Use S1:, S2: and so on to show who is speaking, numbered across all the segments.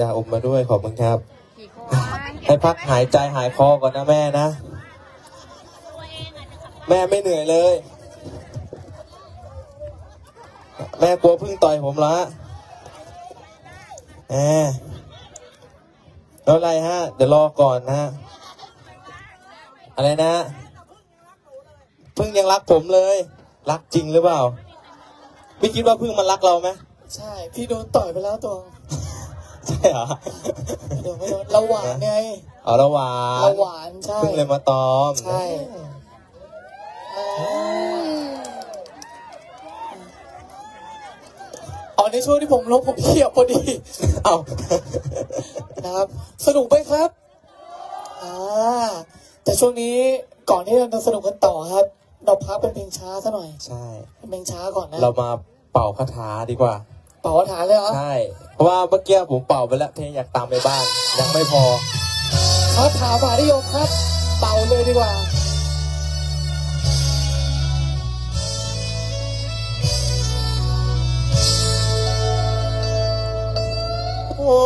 S1: ยาอมมาด้วยขอบคุณครับ
S2: กี่คน
S1: ให้พักหายใจหายคอก่อนนะแม่นะ แม่ไม่เหนื่อยเลย แม่กลัวพึ่งต่อยผมละแหมแล้วอะไรฮะ เดี๋ยวรอก่อนนะ อะไรนะ พึ่งยังรักผมเลย รักจริงหรือเปล่าพี่คิดว่าพึ่งมันรักเราไหม
S3: ใช่ พี่โดนต่อยไปแล้วตัว
S1: ใช่เหรอ
S3: เดี๋ยวไม่โดนเราหวานไง
S1: เอาละหวาน
S3: เราหวานใช่
S1: พึ่งเลยมาตอม
S3: ใช่อ๋อในช่วงที่ผมลบผมเขียบพอดี
S1: เอา
S3: นะครับ สนุกไหมครับอ่าแต่ช่วงนี้ก่อนที่เราจะสนุกกันต่อครับ เราพักเป็นเพลงช้าซะหน่อย
S1: ใช่
S3: เป็นเพลงช้าก่อนนะ
S1: เรามาเป่าคาถาดีกว่า
S3: เป่าว่าฐานเลยเหรอ
S1: ใช่เพราะว่าเมื่อกี้ผมเป่าไปแล้วเพลงอยากตามไปบ้านยังไม่พอ
S3: คาถาบาริโยมครับ เป่าเลยดีกว่า
S1: โอ้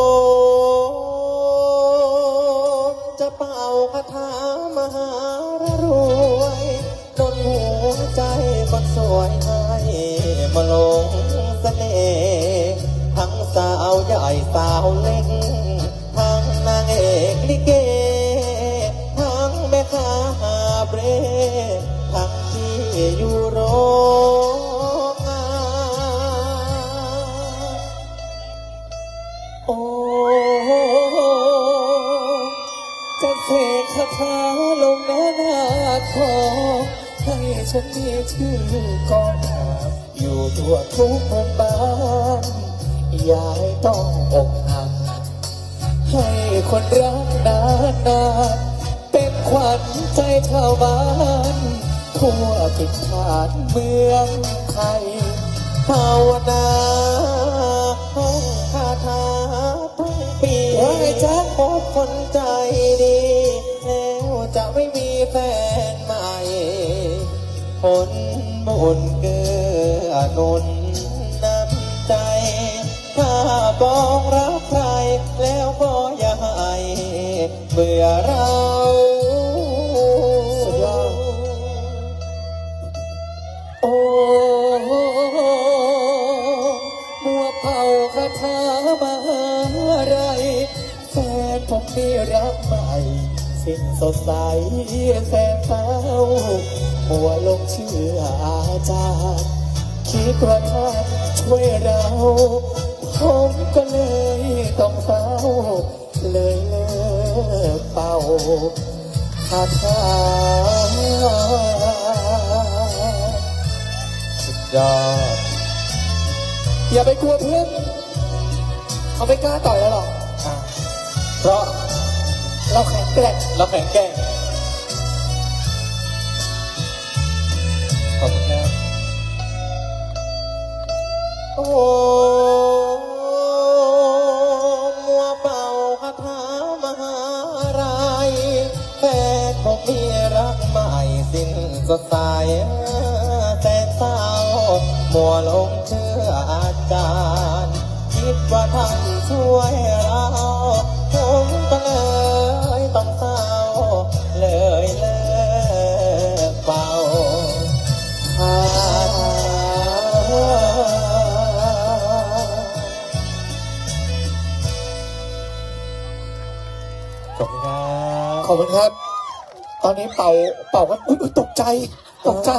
S1: จะเป่าคาถามหา กคา
S3: ถาลงหน้าหน้าคอให้ฉันมีชื่อกองทัพอยู่ทั่วทุกหมู่บ้านอย่าให้ต้องอกหักให้คนรักนานนานเป็นขวัญใจชาวบ้านทั่วทิศฐานเมืองไทย
S1: ภาวนา มีแฟนใหม่ผลบุญเกื้อหนุนน้ำใจ ถ้าบอกรักใคร แล้วก็อย่าให้เบื่อเรา
S3: โอ้มัวเป่าคาถามหาอะไรแฟนผมมีรักใหม่ สิ้นสดใสแสงเท้ามัวลงเชื่ออาจารย์คิดว่าท่านช่วยเราผมก็เลยต้องเฝ้า เลยเลิกเป่าคาถา
S1: สุดยอด
S3: อย่าไปกลัวเพื่อนเขาไม่กล้าต่อยเราหรอก
S1: เพราะ
S3: เราแข็งแกร่ง
S1: เราแข็งแกร่งขอบคุณครับโอ้มัวเป่าคาถามหาอะไรแฟนผมมีรักใหม่สิ้นสดใสแต่เศร้ามัวลงเชื่ออาจารย์ คิดว่าท่านช่วยเรา ขอบคุณครับ
S3: ขอบคุณครับ ตอนนี้เป่าเป่ากันอุ๊ยตกใจ ตกใจ